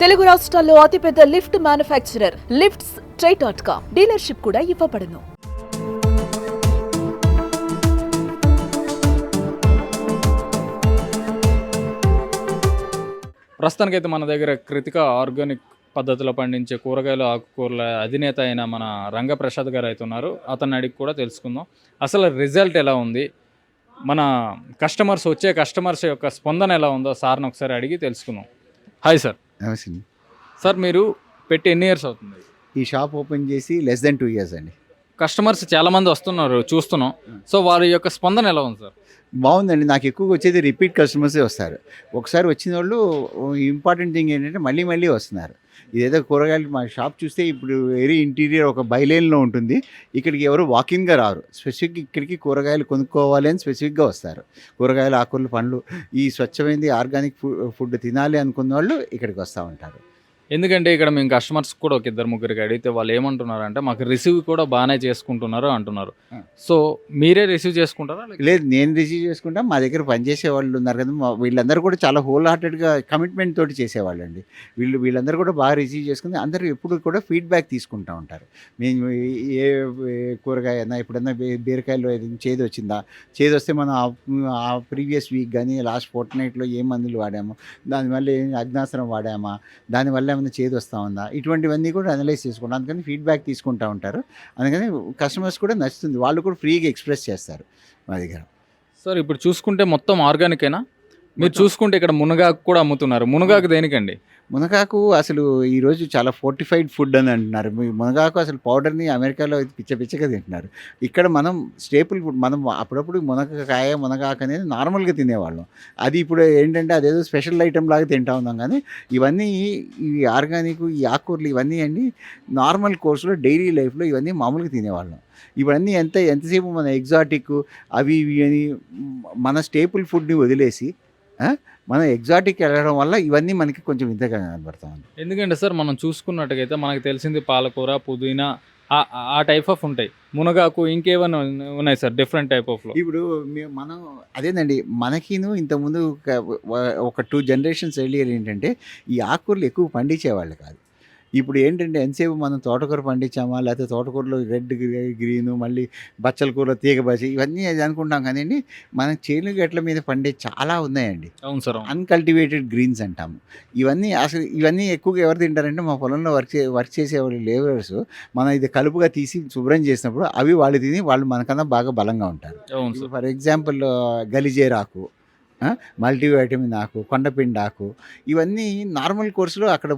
తెలుగు రాష్ట్రాల్లో అతిపెద్ద lift manufacturer lifts try dot com dealership కూడా ఇవ్వబడును. ప్రస్తుతానికైతే మన దగ్గర కృతిక ఆర్గానిక్ పద్ధతిలో పండించే కూరగాయలు ఆకుకూరల అధినేత అయిన మన రంగప్రసాద్ గారు అయితే ఉన్నారు. అతన్ని అడిగి కూడా తెలుసుకుందాం. అసలు రిజల్ట్ ఎలా ఉంది? మన కస్టమర్స్ వచ్చే కస్టమర్స్ యొక్క స్పందన ఎలా ఉందో సార్ని ఒకసారి అడిగి తెలుసుకుందాం. Hi sir. నమస్తే. సార్ మీరు పెట్టి ఎన్ని ఇయర్స్ అవుతుంది? ఈ షాప్ ఓపెన్ చేసి లెస్ దెన్ టూ ఇయర్స్ అండి. కస్టమర్స్ చాలా మంది వస్తున్నారు చూస్తున్నాం. సో వారి యొక్క స్పందన ఎలా ఉంది సార్? బాగుందండి. నాకు ఎక్కువగా వచ్చేది రిపీట్ కస్టమర్సే వస్తారు. ఒకసారి వచ్చిన వాళ్ళు ఇంపార్టెంట్ థింగ్ ఏంటంటే మళ్ళీ మళ్ళీ వస్తున్నారు. ఇదేదో కూరగాయలు మా షాప్ చూస్తే ఇప్పుడు వెరీ ఇంటీరియర్ ఒక బైలేన్లో ఉంటుంది. ఇక్కడికి ఎవరు వాకింగ్గా రారు. స్పెసిఫిక్ ఇక్కడికి కూరగాయలు కొనుక్కోవాలి అని స్పెసిఫిక్గా వస్తారు. కూరగాయలు ఆకుకూరలు పండ్లు ఈ స్వచ్ఛమైనది ఆర్గానిక్ ఫుడ్ తినాలి అనుకున్న వాళ్ళు ఇక్కడికి వస్తూ ఉంటారు. ఎందుకంటే ఇక్కడ మేము కస్టమర్స్ కూడా ఒక ఇద్దరు ముగ్గురికి అడిగితే వాళ్ళు ఏమంటున్నారు అంటే మాకు రిసీవ్ కూడా బాగానే చేసుకుంటున్నారు అంటున్నారు. సో మీరే రిసీవ్ చేసుకుంటారా లేదు నేను రిసీవ్ చేసుకుంటా మా దగ్గర పనిచేసే వాళ్ళు ఉన్నారు కదా వీళ్ళందరూ కూడా చాలా హోల్ హార్టెడ్గా కమిట్మెంట్ తోటి చేసేవాళ్ళు అండి వీళ్ళు వీళ్ళందరూ కూడా బాగా రిసీవ్ చేసుకుని అందరూ ఎప్పుడు కూడా ఫీడ్బ్యాక్ తీసుకుంటూ ఉంటారు. మేము ఏ కూరగాయ అయినా ఎప్పుడన్నా బీరకాయలో ఏదైనా చేదు వచ్చిందా? చేదు వస్తే మనం ఆ- ప్రీవియస్ వీక్ కానీ లాస్ట్ ఫోర్ట్ నైట్లో ఏ మందులు వాడాము? దానివల్ల ఏం అగ్నాసనం వాడామా? దానివల్ల ఏమైనా చేదు వస్తూ ఉందా? ఇటువంటివన్నీ కూడా అనలైజ్ చేసుకుంటాం అందుకని ఫీడ్బ్యాక్ తీసుకుంటూ ఉంటారు. అందుకని కస్టమర్స్ కూడా నచ్చుతుంది. వాళ్ళు కూడా ఫ్రీగా ఎక్స్ప్రెస్ చేస్తారు మా దగ్గర. సార్ ఇప్పుడు చూసుకుంటే మొత్తం ఆర్గానికేనా మీరు. చూసుకుంటే ఇక్కడ మునగాకు కూడా అమ్ముతున్నారు. మునగాకు దేనికండి? మునగాకు అసలు ఈరోజు చాలా ఫోర్టిఫైడ్ ఫుడ్ అని అంటున్నారు. మీ మునగాకు అసలు పౌడర్ని అమెరికాలో పిచ్చ పిచ్చగా తింటున్నారు. ఇక్కడ మనం స్టేపుల్ ఫుడ్ మనం అప్పుడప్పుడు మునగకాయ మునగాకు అనేది నార్మల్గా తినేవాళ్ళం. అది ఇప్పుడు ఏంటంటే అదేదో స్పెషల్ ఐటెం లాగా తింటా ఉన్నాం కానీ ఇవన్నీ ఈ ఆర్గానిక్ ఈ ఆకుకూరలు ఇవన్నీ అండి నార్మల్ కోర్సులో డైలీ లైఫ్లో ఇవన్నీ మామూలుగా తినేవాళ్ళం. ఇవన్నీ ఎంత ఎంతసేపు మన ఎగ్జాటిక్ అవి ఇవి అని మన స్టేపుల్ ఫుడ్ని వదిలేసి మనం ఎగ్జాటిక్ వెళ్ళడం వల్ల ఇవన్నీ మనకి కొంచెం ఇంతగా కనబడతా ఉంది ఎందుకంటే సార్ మనం చూసుకున్నట్టుగైతే మనకు తెలిసింది పాలకూర పుదీనా ఆ- ఆ టైప్ ఆఫ్ ఉంటాయి. మునగాకు ఇంకేమైనా ఉన్నాయి సార్ డిఫరెంట్ టైప్ ఆఫ్ ఇప్పుడు మనం అదేనండి మనకిను ఇంతకుముందు ఒక- ఒక టూ జనరేషన్స్ ఎర్లియర్ ఏంటంటే ఈ ఆకుకూరలు ఎక్కువ పండించేవాళ్ళు కాదు. ఇప్పుడు ఏంటంటే ఎంతసేపు మనం తోటకూర పండించామా? లేకపోతే తోటకూరలో రెడ్ గ్రీన్ మళ్ళీ బచ్చల కూర తీగ బజ్జి ఇవన్నీ అది అనుకుంటాం కదండి మన చేను గట్ల మీద పండే చాలా ఉన్నాయండి. అవును సార్. అన్కల్టివేటెడ్ గ్రీన్స్ అంటాము. ఇవన్నీ అసలు ఇవన్నీ ఎక్కువగా ఎవరు తింటారంటే మా పొలంలో వర్క్ చే వర్క్ చేసేవాళ్ళు లేబర్స్ మనం ఇది కలుపుగా తీసి శుభ్రం చేసినప్పుడు అవి వాళ్ళు తిని వాళ్ళు మనకన్నా బాగా బలంగా ఉంటారు. ఫర్ ఎగ్జాంపుల్ గలిజేర్ ఆకు మల్టీవైటమిన్ ఆకు కొండపిండి ఆకు ఇవన్నీ నార్మల్ కోర్సులో అక్కడ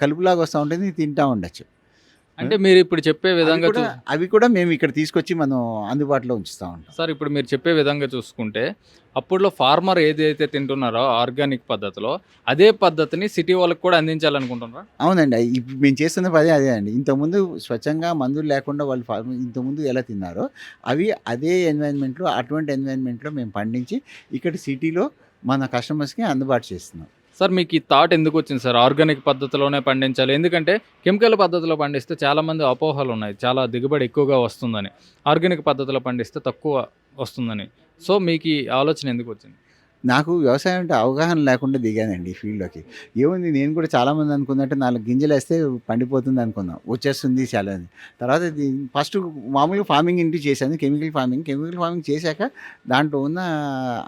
కలుపులాగా వస్తూ ఉంటుంది తింటూ ఉండొచ్చు. అంటే మీరు ఇప్పుడు చెప్పే విధంగా అవి కూడా మేము ఇక్కడ తీసుకొచ్చి మనం అందుబాటులో ఉంచుతూ ఉంటాం. సార్ ఇప్పుడు మీరు చెప్పే విధంగా చూసుకుంటే అప్పుడులో ఫార్మర్ ఏదైతే తింటున్నారో ఆర్గానిక్ పద్ధతిలో అదే పద్ధతిని సిటీ వాళ్ళకి కూడా అందించాలనుకుంటున్నారా? అవునండి మేము చేస్తున్న పదే అదే అండి. ఇంతకుముందు స్వచ్ఛంగా మందులు లేకుండా వాళ్ళు ఫార్మ్ ఇంతకుముందు ఎలా తిన్నారో అవి అదే ఎన్వైరన్మెంట్లో అటువంటి ఎన్వైరన్మెంట్లో మేము పండించి ఇక్కడ సిటీలో మన కస్టమర్స్కి అందుబాటు చేస్తున్నాం. సార్ మీకు ఈ థాట్ ఎందుకు వచ్చింది సార్? ఆర్గానిక్ పద్ధతిలోనే పండించాలి. ఎందుకంటే కెమికల్ పద్ధతిలో పండిస్తే చాలామంది అపోహలు ఉన్నాయి. చాలా దిగుబడి ఎక్కువగా వస్తుందని. ఆర్గానిక్ పద్ధతిలో పండిస్తే తక్కువ వస్తుందని. సో మీకు ఈ ఆలోచన ఎందుకు వచ్చింది? నాకు వ్యవసాయం అంటే అవగాహన లేకుండా దిగానండి ఈ ఫీల్డ్లోకి. ఏముంది నేను కూడా చాలామంది అనుకున్నట్టు నాలుగు గింజలు వేస్తే పండిపోతుంది అనుకున్నాం వచ్చేస్తుంది చాలా అని. తర్వాత ఫస్ట్ మామూలుగా ఫార్మింగ్ ఇంటి చేశాను. Chemical farming. కెమికల్ ఫార్మింగ్ చేశాక దాంట్లో ఉన్న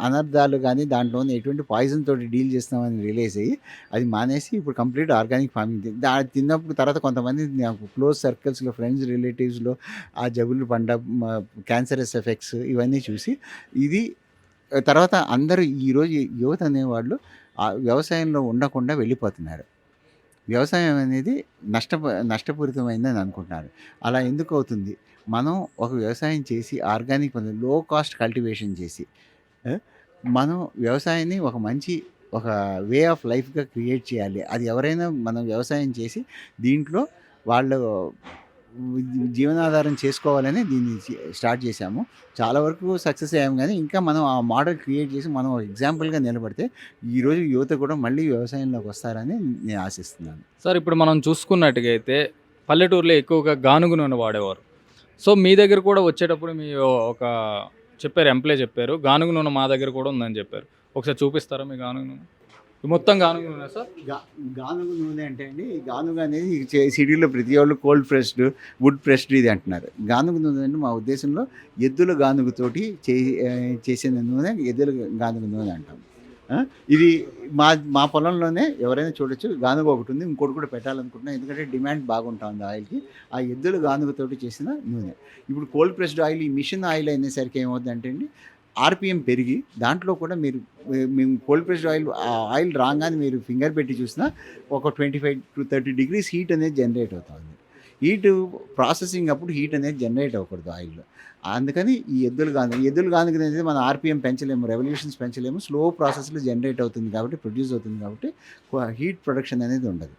అనర్థాలు కానీ దాంట్లో ఉన్న ఎటువంటి పాయిజన్ తోటి డీల్ చేస్తున్నామని రిలీజ్ అయ్యి అది మానేసి ఇప్పుడు కంప్లీట్ ఆర్గానిక్ ఫార్మింగ్ దా తిన్నప్పుడు తర్వాత కొంతమంది నాకు క్లోజ్ సర్కిల్స్లో ఫ్రెండ్స్ రిలేటివ్స్లో ఆ జబ్బులు పండ క్యాన్సరస్ ఎఫెక్ట్స్ ఇవన్నీ చూసి ఇది తర్వాత అందరూ ఈరోజు యువత అనేవాళ్ళు వ్యవసాయంలో ఉండకుండా వెళ్ళిపోతున్నారు. వ్యవసాయం అనేది నష్ట నష్టపూరితమైందని అనుకుంటున్నారు. అలా ఎందుకు అవుతుంది? మనం ఒక వ్యవసాయం చేసి ఆర్గానిక్లో కాస్ట్ కల్టివేషన్ చేసి మనం వ్యవసాయాన్ని ఒక మంచి ఒక వే ఆఫ్ లైఫ్గా క్రియేట్ చేయాలి. అది ఎవరైనా మనం వ్యవసాయం చేసి దీంట్లో వాళ్ళు జీవనాధారం చేసుకోవాలని దీన్ని స్టార్ట్ చేశాము. చాలా వరకు సక్సెస్ అయ్యాము కానీ ఇంకా మనం ఆ మోడల్ క్రియేట్ చేసి మనం ఎగ్జాంపుల్గా నిలబడితే ఈరోజు యువత కూడా మళ్ళీ వ్యవసాయంలోకి వస్తారని నేను ఆశిస్తున్నాను. సార్ ఇప్పుడు మనం చూసుకున్నట్టుగైతే అయితే పల్లెటూరులో ఎక్కువగా గానుగు నూనె వాడేవారు. సో మీ దగ్గర కూడా వచ్చేటప్పుడు మీ ఒక చెప్పారు ఎంప్లాయ్ చెప్పారు గానుగు నూనె మా దగ్గర కూడా ఉందని చెప్పారు. ఒకసారి చూపిస్తారా మీ గానుగు నూనె? మొత్తం మొత్తం నూనె సార్? గా- గానుగ నూనె అంటే అండి గానుగ అనేది చే- సిటీలో ప్రతి వాళ్ళు కోల్డ్ ప్రెస్డ్ వుడ్ ప్రెస్డ్ ఇది అంటున్నారు. గానుగ నూనె అంటే మా ఉద్దేశంలో ఎద్దుల గానుగతోటి చే చేసిన నూనె ఎద్దుల గానుగ నూనె అంటాం. ఇది మా మా పొలంలోనే ఎవరైనా చూడొచ్చు గానుగ ఒకటి ఉంది ఇంకోటి కూడా పెట్టాలనుకుంటున్నాం ఎందుకంటే డిమాండ్ బాగుంటుంది ఆయిల్కి ఆ ఎద్దుల గానుగతోటి చేసిన నూనె. ఇప్పుడు కోల్డ్ ప్రెస్డ్ ఆయిల్ ఈ మిషన్ ఆయిల్ అయినసరికి ఏమవుతుందంటే అండి ఆర్పిఎం పెరిగి దాంట్లో కూడా మీరు మేము కోల్డ్ ప్రెస్డ్ ఆయిల్ ఆయిల్ రాగానే మీరు ఫింగర్ పెట్టి చూసినా ఒక twenty five to thirty degrees heat అనేది జనరేట్ అవుతుంది. హీట్ ప్రాసెసింగ్ అప్పుడు హీట్ అనేది జనరేట్ అవ్వకూడదు ఆయిల్లో అందుకని ఈ ఎద్దులు గాను ఎద్దులు గానుగ అనేది మనం ఆర్పిఎం పెంచలేము రెవల్యూషన్స్ పెంచలేము స్లో ప్రాసెస్లో జనరేట్ అవుతుంది కాబట్టి ప్రొడ్యూస్ అవుతుంది కాబట్టి హీట్ ప్రొడక్షన్ అనేది ఉండదు.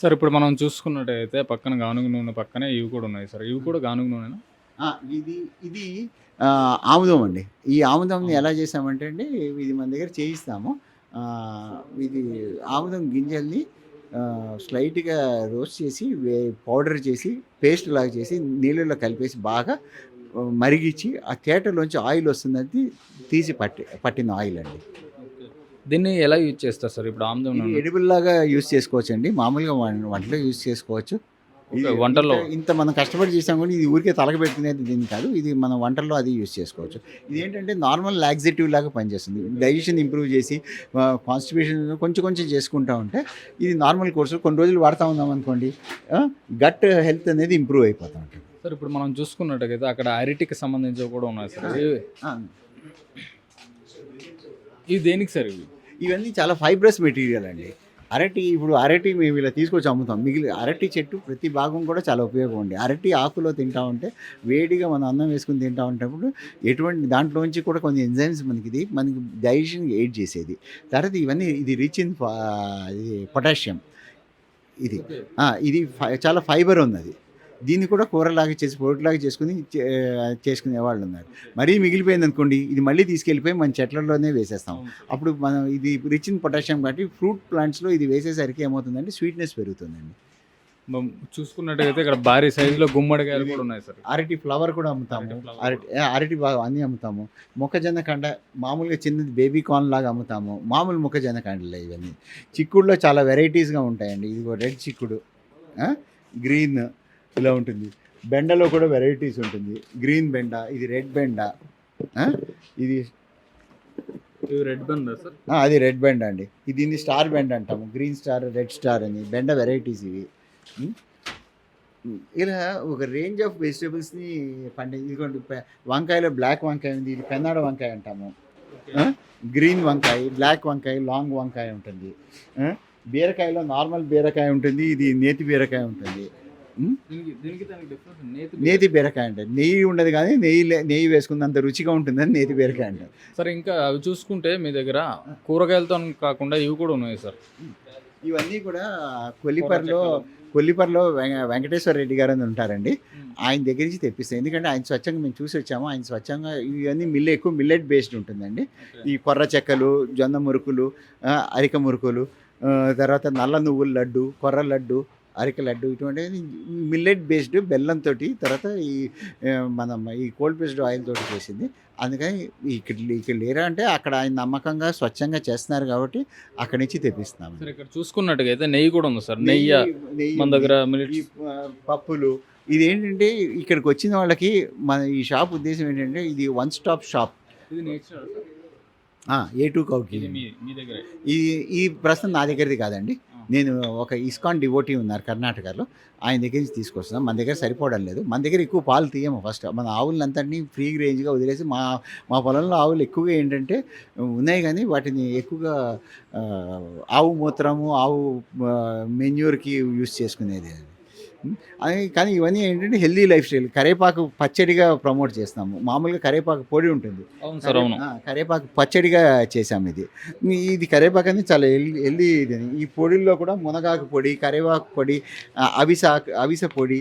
సార్ ఇప్పుడు మనం చూసుకున్నట్టయితే పక్కన గానుగ నూనె పక్కనే ఇవి కూడా ఉన్నాయి సార్. ఇవి కూడా గానుగ నూనెనా? ఇది ఇది ఆముదం అండి. ఈ ఆముదంని ఎలా చేసామంటే అండి ఇది మన దగ్గర చేయిస్తాము. ఇది ఆముదం గింజల్ని స్లైట్గా రోస్ట్ చేసి వే పౌడర్ చేసి పేస్ట్ లాగా చేసి నీళ్ళలో కలిపేసి బాగా మరిగించి ఆ తేటలోంచి ఆయిల్ వస్తుందని తీసి పట్టి పట్టిన ఆయిల్ అండి. దీన్ని ఎలా యూజ్ చేస్తారు సార్? ఇప్పుడు ఆమ్దం ఇది నూనె ఎడిబుల్ లాగా యూస్ చేసుకోవచ్చు అండి మామూలుగా వంటలో యూస్ చేసుకోవచ్చు. వంటల్లో. ఇంత- మనం కష్టపడి చేసాం కూడా ఇది ఊరికే తలగబెట్టుకునేది దీని కాదు. ఇది మన వంటల్లో అది యూస్ చేసుకోవచ్చు. ఇది ఏంటంటే నార్మల్ లాక్సిటివ్ లాగా పనిచేస్తుంది. డైజెషన్ ఇంప్రూవ్ చేసి కాన్స్టిపేషన్ కొంచెం కొంచెం చేసుకుంటా ఉంటే ఇది నార్మల్ కోర్సు. కొన్ని రోజులు వాడుతూ ఉన్నాం అనుకోండి గట్ హెల్త్ అనేది ఇంప్రూవ్ అయిపోతూ ఉంటుంది. సార్ ఇప్పుడు మనం చూసుకున్నట్టయితే అక్కడ అరటికి సంబంధించి కూడా ఉన్నాయి సార్. ఇవి దేనికి సార్ ఇవి? ఇవన్నీ చాలా ఫైబ్రస్ మెటీరియల్ అండి. అరటి ఇప్పుడు అరటి మేము ఇలా తీసుకొచ్చి అమ్ముతాం. మిగిలి అరటి చెట్టు ప్రతి భాగం కూడా చాలా ఉపయోగం ఉంది అరటి ఆకులో తింటా ఉంటే వేడిగా మనం అన్నం వేసుకుని తింటా ఉంటప్పుడు ఎటువంటి దాంట్లోంచి కూడా కొన్ని ఎంజైమ్స్ మనకి ఇది మనకి డైజెషన్ ఎయిడ్ చేసేది. తర్వాత ఇవన్నీ ఇది రిచ్ ఇన్ పొటాషియం. ఇది. ఇది చాలా ఫైబర్ ఉన్నది. దీన్ని కూడా కూరలాగా చేసి పొడిలాగా చేసుకుని చేసుకునే వాళ్ళు ఉన్నారు. మరీ మిగిలిపోయింది అనుకోండి ఇది మళ్ళీ తీసుకెళ్ళిపోయి మన చెట్లలోనే వేసేస్తాం. అప్పుడు మనం ఇది రిచ్ ఇన్ పొటాషియం కాబట్టి ఫ్రూట్ ప్లాంట్స్లో ఇది వేసేసరికి ఏమవుతుందంటే స్వీట్నెస్ పెరుగుతుందండి. మనం చూసుకున్నట్టయితే ఇక్కడ భారీ సైజులో గుమ్మడికాయలు కూడా ఉన్నాయి సార్. అరటి ఫ్లవర్ కూడా అమ్ముతాము. అరటి అరటి బాగా అన్నీ అమ్ముతాము. మొక్కజొన్న కండ మామూలుగా చిన్నది బేబీ కార్న్ లాగా అమ్ముతాము. మామూలు మొక్కజొన్న కండలే ఇవన్నీ. చిక్కుడులో చాలా వెరైటీస్గా ఉంటాయండి. ఇది రెడ్ చిక్కుడు గ్రీన్ ఇలా ఉంటుంది. బెండలో కూడా వెరైటీస్ ఉంటుంది. గ్రీన్ బెండ ఇది రెడ్ బెండ ఇది రెడ్ బన్ సార్? అది రెడ్ బెండ్ అండి. ఇది స్టార్ బెండ్ అంటాము. గ్రీన్ స్టార్ రెడ్ స్టార్ అని. బెండ వెరైటీస్ ఇవి. ఇలా ఒక రేంజ్ ఆఫ్ వెజిటేబుల్స్ని పండి ఇదిగోండి వంకాయలో బ్లాక్ వంకాయ ఉంది. ఇది పెన్నాడ వంకాయ అంటాము? గ్రీన్ వంకాయ బ్లాక్ వంకాయ లాంగ్ వంకాయ ఉంటుంది? బీరకాయలో నార్మల్ బీరకాయ ఉంటుంది. ఇది నేతి బీరకాయ ఉంటుంది. నేతి బీరకాయ. అంటే నెయ్యి ఉండదు కానీ నెయ్యి నెయ్యి వేసుకున్నంత రుచిగా ఉంటుందని నేతి బీరకాయ అంటారు సార్ ఇంకా అవి చూసుకుంటే మీ దగ్గర కూరగాయలతో కాకుండా ఇవి కూడా ఉన్నాయి సార్. ఇవన్నీ కూడా కొల్లిపర్లో కొల్లిపర్లో వెంక- వెంకటేశ్వర రెడ్డి గారు అని ఉంటారండి. ఆయన దగ్గర నుంచి తెప్పిస్తాం. ఎందుకంటే ఆయన స్వచ్ఛంగా మేము చూసి వచ్చాము. ఆయన స్వచ్ఛంగా ఇవన్నీ మిల్ ఎక్కువ మిల్లెట్ బేస్డ్ ఉంటుందండి. ఈ కొర్ర చెక్కలు జొన్న మురుకులు అరిక మురుకులు తర్వాత నల్ల నువ్వుల లడ్డు కొర్ర లడ్డు అరిక లడ్డు ఇటువంటివి మిల్లెట్ బేస్డ్ బెల్లంతో తర్వాత ఈ మనం ఈ కోల్డ్ ప్రెస్డ్ ఆయిల్ తోటి చేసింది. అందుకని ఇక్కడ ఇక్కడ లేరా అంటే అక్కడ ఆయన నమ్మకంగా స్వచ్ఛంగా చేస్తున్నారు కాబట్టి అక్కడి నుంచి తెప్పిస్తున్నాం. సార్ ఇక్కడ చూసుకున్నట్టుగా అయితే నెయ్యి కూడా ఉంది సార్. నెయ్యి నెయ్యి? మన. దగ్గర పప్పులు. ఇది ఏంటంటే ఇక్కడికి వచ్చిన వాళ్ళకి మన ఈ షాప్ ఉద్దేశం ఏంటంటే ఇది వన్ స్టాప్ షాప్ ఇది ఏ టూ కౌకి ఇది ఈ ప్రశ్న నా దగ్గరది కాదండి. నేను ఒక ఇస్కాన్ డివోటీ ఉన్నారు కర్ణాటకలో. ఆయన దగ్గర నుంచి తీసుకొస్తున్నాం. మన దగ్గర సరిపోవడం లేదు. మన దగ్గర ఎక్కువ పాలు తీయము ఫస్ట్. మన ఆవులంతటినీ ఫ్రీ రేంజ్గా వదిలేసి మా మా పొలంలో ఆవులు ఎక్కువగా ఏంటంటే ఉన్నాయి కానీ వాటిని ఎక్కువగా ఆవు మూత్రము ఆవు మెన్యూర్కి యూస్ చేసుకునేది అది. కానీ ఇవన్నీ ఏంటంటే హెల్దీ లైఫ్ స్టైల్. కరేపాకు పచ్చడిగా ప్రమోట్ చేస్తాము. మామూలుగా కరేపాకు పొడి ఉంటుంది. కరేపాకు పచ్చడిగా చేసాం ఇది. ఇది కరేపాకు అనేది చాలా హెల్దీ హెల్దీ ఇది. ఈ పొడిల్లో కూడా మునగాకు పొడి కరేపాకు పొడి అవిస అవిస పొడి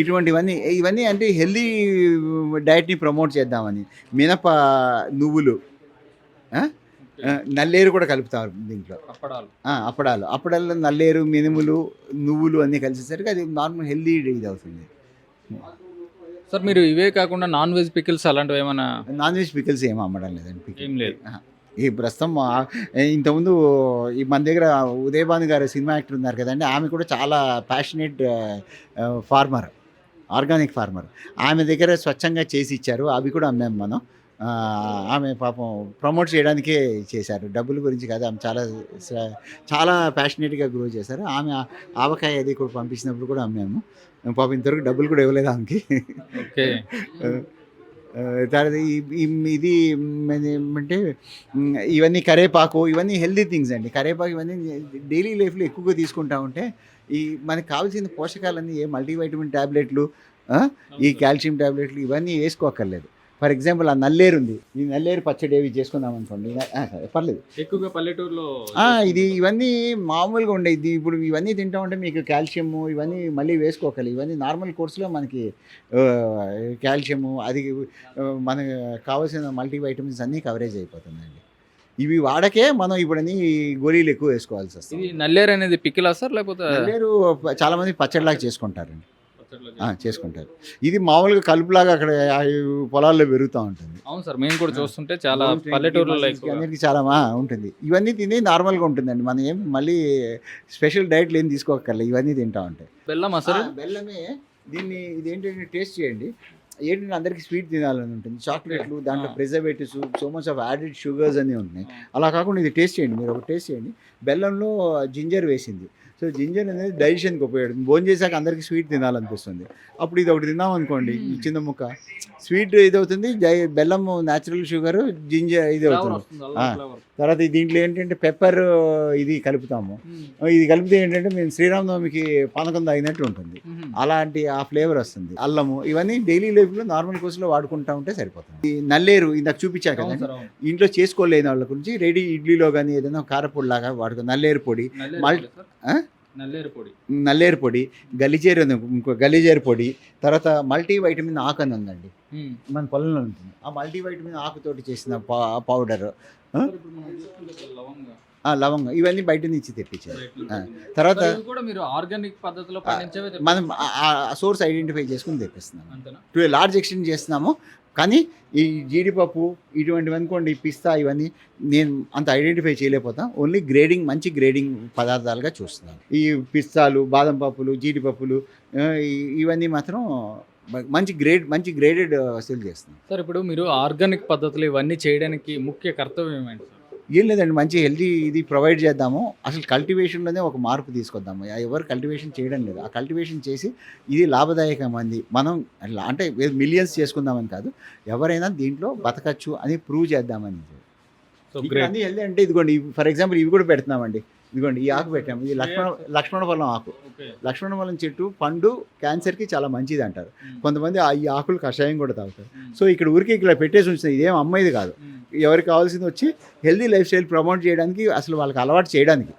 ఇటువంటివన్నీ ఇవన్నీ అంటే హెల్దీ డైట్ని ప్రమోట్ చేద్దామని. మినప నువ్వులు నల్లేరు కూడా కలుపుతారు దీంట్లో. అప్పడాలు. అప్పడాలు. అప్పడాల్లో నల్లేరు మినుములు నువ్వులు అన్నీ కలిసేసరికి అది నార్మల్ హెల్దీ ఇది అవుతుంది. సార్ మీరు ఇవే కాకుండా నాన్ వెజ్ పికిల్స్ అలాంటివి ఏమైనా? నాన్ వెజ్ పికిల్స్ ఏం అమ్మడం లేదండి. ఏం లేదు. ఈ ప్రస్తుతం ఇంతకుముందు ఈ మన దగ్గర ఉదయభాను గారు సినిమా యాక్టర్ ఉన్నారు కదండి ఆమె కూడా చాలా ప్యాషనేట్ ఫార్మర్ ఆర్గానిక్ ఫార్మర్ ఆమె దగ్గర స్వచ్ఛంగా చేసి ఇచ్చారు అవి కూడా అమ్మాము మనం. ఆమె పాపం ప్రమోట్ చేయడానికే చేశారు. డబ్బుల గురించి కాదు ఆమె చాలా చాలా ప్యాషనేట్గా గ్రో చేశారు. ఆమె ఆవకాయ అది కూడా పంపించినప్పుడు కూడా అమ్మాము. పాపం ఇంతవరకు డబ్బులు కూడా ఇవ్వలేదు ఆమెకి. తర్వాత ఇది ఏమంటే ఇవన్నీ కరేపాకు ఇవన్నీ హెల్దీ థింగ్స్ అండి. కరేపాకు ఇవన్నీ డైలీ లైఫ్లో ఎక్కువగా తీసుకుంటా ఉంటే ఈ మనకి కావాల్సిన పోషకాలన్నీ ఏ మల్టీవైటమిన్ ట్యాబ్లెట్లు ఈ కాల్షియం ట్యాబ్లెట్లు ఇవన్నీ వేసుకోక్కర్లేదు. ఫర్ ఎగ్జాంపుల్ ఆ నల్లేరు ఉంది. ఈ నల్లేరు పచ్చడి ఏవి చేసుకుందాం అనుకోండి. పర్లేదు. ఎక్కువగా పల్లెటూరులో ఇది ఇవన్నీ మామూలుగా ఉండేది ఇప్పుడు ఇవన్నీ తింటా ఉంటే మీకు కాల్షియము ఇవన్నీ మళ్ళీ వేసుకోగలి ఇవన్నీ నార్మల్ కోర్సులో మనకి ఆ, కాల్షియము అది మనకు కావాల్సిన మల్టీవైటమిన్స్ అన్నీ కవరేజ్ అయిపోతుందండి ఇవి వాడకే మనం ఇప్పుడు అన్ని గోళీలు ఎక్కువ వేసుకోవాల్సి ఇది వస్తుంది నల్లేరు అనేది పిక్కిలా సార్? లేకపోతే నల్లేరు చాలా మంది పచ్చడిలాగా చేసుకుంటారండి. చేసుకుంటారు. ఇది మామూలుగా కలుపులాగా అక్కడ పొలాల్లో పెరుగుతూ ఉంటుంది. అవును సార్ మేము కూడా చూస్తుంటే చాలా పల్లెటూరులో అందరికి చాలా ఉంటుంది. ఇవన్నీ తిని నార్మల్గా ఉంటుందండి. మనం ఏం మళ్ళీ స్పెషల్ డైట్లు ఏం తీసుకోకర్లేదు ఇవన్నీ తింటా ఉంటాయి బెల్లమా సార్ ఆ, బెల్లమే దీన్ని ఇదేంటంటే టేస్ట్ చేయండి. ఏంటంటే అందరికి స్వీట్ తినాలని ఉంటుంది. చాక్లెట్లు దాంట్లో. Preservatives so much of added sugars అన్నీ ఉన్నాయి. అలా కాకుండా ఇది టేస్ట్ చేయండి మీరు ఒక టేస్ట్ చేయండి. బెల్లంలో జింజర్ వేసింది. సో జింజర్ అనేది డైజెషన్కి ఉపయోగపడుతుంది. భోజనం చేశాక అందరికి స్వీట్ తినాలనిపిస్తుంది. అప్పుడు ఇది ఒకటి తిన్నాం అనుకోండి చిన్న ముక్క. స్వీట్ ఇది అవుతుంది జై- బెల్లం న్యాచురల్ షుగర్ జింజర్ ఇది అవుతుంది. తర్వాత దీంట్లో ఏంటంటే పెప్పర్ ఇది కలుపుతాము. ఇది కలిపితే ఏంటంటే మేము శ్రీరామనవమికి పానకం తాగినట్టు ఉంటుంది. అలాంటి ఆ ఫ్లేవర్ వస్తుంది. అల్లము ఇవన్నీ డైలీ లైఫ్లో నార్మల్ కోర్సులో వాడుకుంటా ఉంటే సరిపోతుంది. ఈ నల్లేరు ఇందాక చూపించా కదండి ఇంట్లో చేసుకోలేని వాళ్ళ గురించి రెడీ ఇడ్లీలో కానీ ఏదైనా కారపొడి లాగా వాడుకో నల్లేరు పొడి మల్టీ- ఆ? నల్లేరు పొడి. నల్లేరు పొడి గలిజేరు ఉంది, ఇంకో గలిజేరు పొడి తర్వాత మల్టీ వైటమిన్ ఆకు అని ఉందండి. మన పొలంలో ఉంటుంది. ఆ మల్టీ వైటమిన్ ఆకుతోటి చేసిన పా పౌడర్ లవంగం. ఇవన్నీ బయట నుంచి తెప్పించారు. తర్వాత కూడా మీరు ఆర్గానిక్ పద్ధతిలో మనం సోర్స్ ఐడెంటిఫై చేసుకుని తెప్పిస్తున్నాం. టు లార్జ్ ఎక్స్టెంట్ చేస్తున్నాము. కానీ ఈ జీడిపప్పు ఇటువంటివి అనుకోండి పిస్తా ఇవన్నీ నేను అంత ఐడెంటిఫై చేయలేకపోతాం. ఓన్లీ గ్రేడింగ్ మంచి గ్రేడింగ్ పదార్థాలుగా చూస్తున్నాను. ఈ పిస్తాలు బాదం పప్పులు జీడిపప్పులు ఇవన్నీ మాత్రం మంచి గ్రేడ్ మంచి గ్రేడెడ్ సేల్ చేస్తున్నాం సార్ ఇప్పుడు మీరు ఆర్గానిక్ పద్ధతులు ఇవన్నీ చేయడానికి ముఖ్య కర్తవ్యం ఏంటి ఏం లేదండి మంచి హెల్తీ ఇది ప్రొవైడ్ చేద్దాము. అసలు కల్టివేషన్లోనే ఒక మార్పు తీసుకొద్దాము. ఎవరు కల్టివేషన్ చేయడం లేదు. ఆ కల్టివేషన్ చేసి ఇది లాభదాయకమైంది మనం అట్లా అంటే మిలియన్స్ చేసుకుందామని కాదు ఎవరైనా దీంట్లో బతకచ్చు అని ప్రూవ్ చేద్దామని. హెల్దీ అంటే ఇదిగోండి ఫర్ ఎగ్జాంపుల్ ఇవి కూడా పెడుతున్నామండి. ఇదిగోండి ఈ ఆకు పెట్టాము. ఇది లక్ష్మణ లక్ష్మణ ఫలం ఆకు. లక్ష్మణ ఫలం చెట్టు పండు క్యాన్సర్కి చాలా మంచిది అంటారు. కొంతమంది ఆ ఈ ఆకులు కషాయం కూడా తాగుతారు. సో ఇక్కడ ఊరికి ఇక్కడ పెట్టేసి ఉంచుతుంది ఇదేం అమ్మాయిది కాదు. ఎవరికి కావాల్సింది వచ్చి హెల్దీ లైఫ్ స్టైల్ ప్రమోట్ చేయడానికి అసలు వాళ్ళకి అలవాటు చేయడానికి.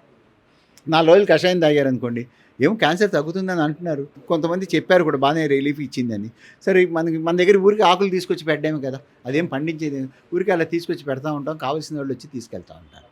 నాలుగు రోజులు కషాయం తాగారు అనుకోండి ఏమో క్యాన్సర్ తగ్గుతుందని అంటున్నారు. కొంతమంది చెప్పారు కూడా బాగానే రిలీఫ్ ఇచ్చిందని. సరే మనకి మన దగ్గర ఊరికి ఆకులు తీసుకొచ్చి పెట్టాము కదా అదేం పండించేది? ఊరికి అలా తీసుకొచ్చి పెడతా ఉంటాం కావాల్సిన వాళ్ళు వచ్చి తీసుకెళ్తా ఉంటారు.